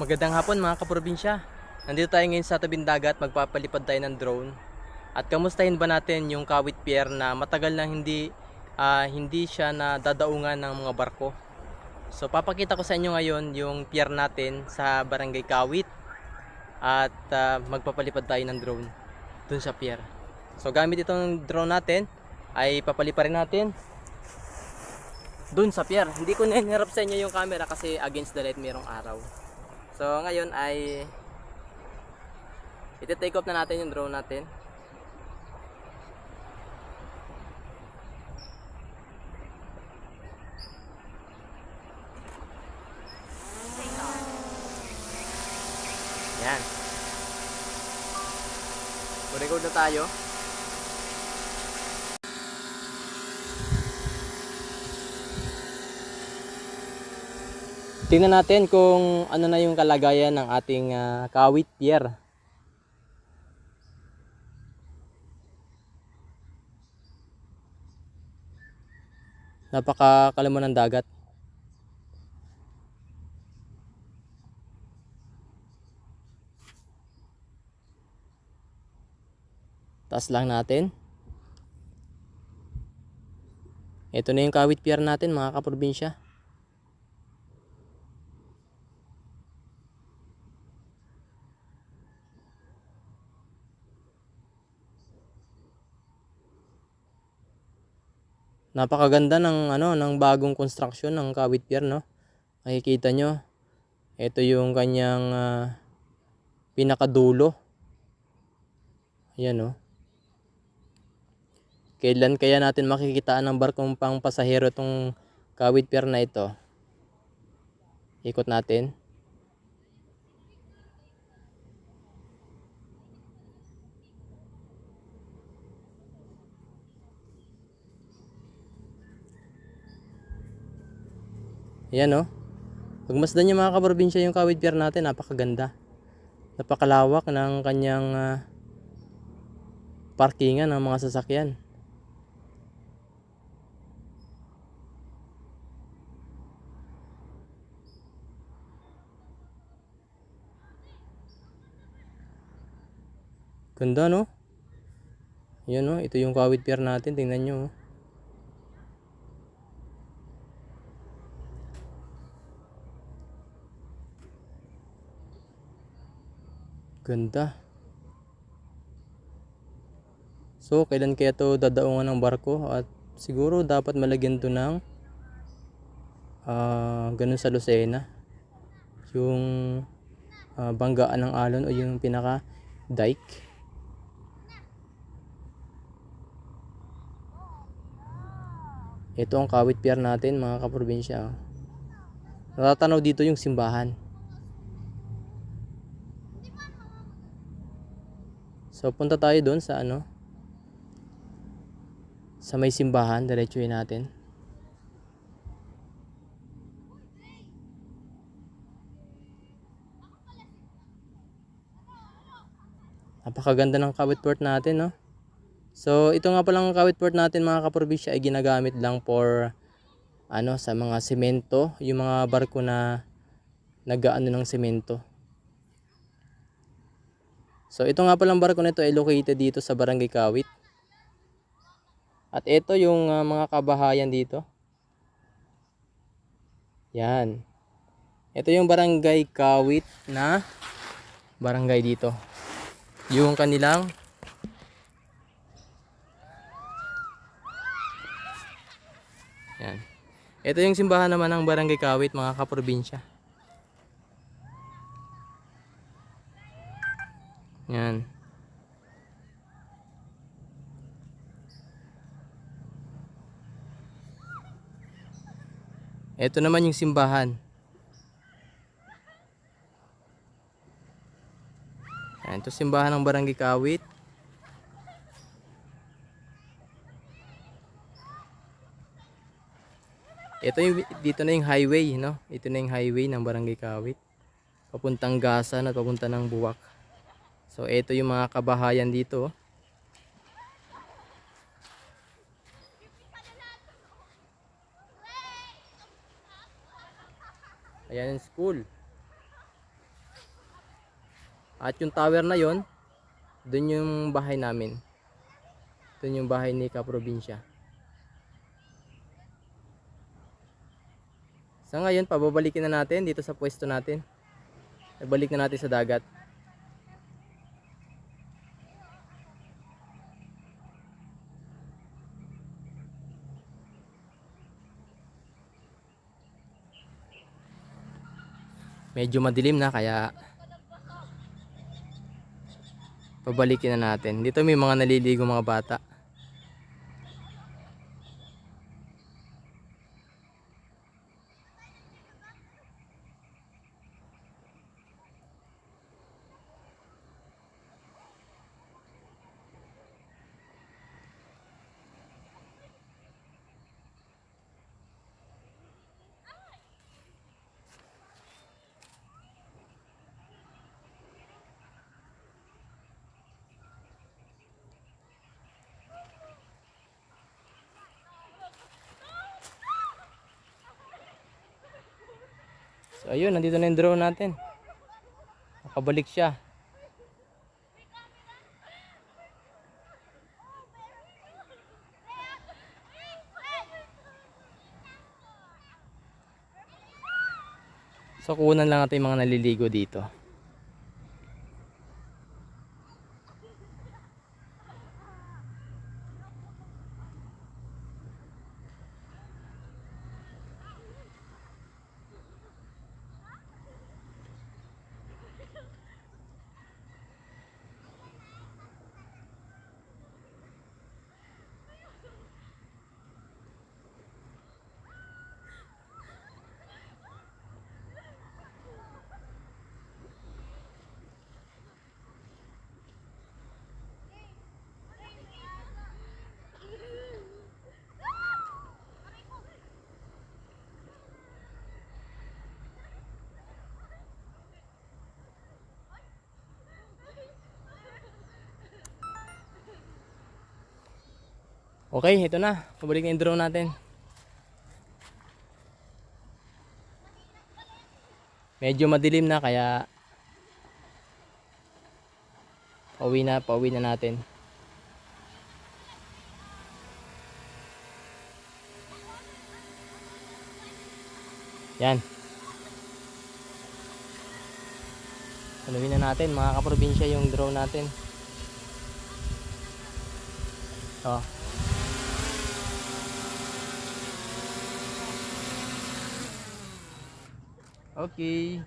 Magandang hapon mga kaprobinsya. Nandito tayo ngayon sa tabing dagat, magpapalipad tayo ng drone. At kamustahin ba natin yung Kawit Pier na matagal na hindi ah, hindi siya na dadaungan ng mga barko. So papakita ko sa inyo ngayon yung pier natin sa Barangay Kawit at ah, magpapalipad tayo ng drone dun sa pier. So gamit itong drone natin ay papaliparin natin dun sa pier. Hindi ko na sa inyo yung camera kasi against the light mayroong araw. So ngayon ay iti-take off na natin yung drone natin. Yan. Record na tayo. Tingnan natin kung ano na yung kalagayan ng ating ah, kawit pier. Napakakalamo ng dagat. Taas lang natin. Ito na yung kawit pier natin mga kaprobinsya. Napakaganda ng ano ng bagong construction ng Kawit Pier no. Makikita nyo. Ito yung kanyang ah, pinakadulo. Ayan no. Kailan kaya natin makikitaan ng barkong pang pasahero itong Kawit Pier na ito? Ikot natin. Ayan no. Pagmasdan niyo mga kaprobinsya yung Kawit Pier natin, napakaganda. Napakalawak ng kanyang ah, parkingan ng mga sasakyan. Ganda no? Yan no, ito yung Kawit Pier natin, tingnan nyo. oh. Ganda. So, kailan kaya to dadaungan ng barko at siguro dapat malagyan to ng ah ganun sa Lucena. Yung ah, banggaan ng alon o yung pinaka dike. Ito ang kawit pier natin mga kaprobinsya. Natatanaw dito yung simbahan. So punta tayo doon sa ano sa may simbahan, diretsuhin natin. Napakaganda ng kawit port natin, no? So, ito nga palang kawit port natin mga kaprobinsya ay ginagamit lang for ano sa mga semento, yung mga barko na nagaano ng semento. So ito nga palang barko nito ay located dito sa Barangay Kawit. At ito yung ah, mga kabahayan dito. Yan. Ito yung Barangay Kawit na barangay dito. Yung kanilang Yan. Ito yung simbahan naman ng Barangay Kawit mga kaprobinsya. Yan. Ito naman yung simbahan. Yan, ito simbahan ng Barangay Kawit. Ito yung dito na yung highway, no? Ito na yung highway ng Barangay Kawit. Papuntang Gasan at papunta ng Buwak. So ito yung mga kabahayan dito. Ayan yung school. At yung tower na yon, doon yung bahay namin. Doon yung bahay ni Kaprobinsya. Sa ngayon, pababalikin na natin dito sa pwesto natin. Ibalik na natin sa dagat. Medyo madilim na kaya pabalikin na natin. Dito may mga naliligo mga bata. Ayun, nandito na yung drone natin. Nakabalik siya. So kunan lang natin yung mga naliligo dito. Okay, ito na. Pabalik na yung drone natin. Medyo madilim na kaya pauwi na, pauwi na natin. Yan. Haluin na natin mga kaprobinsya yung drone natin. Oh. Okay.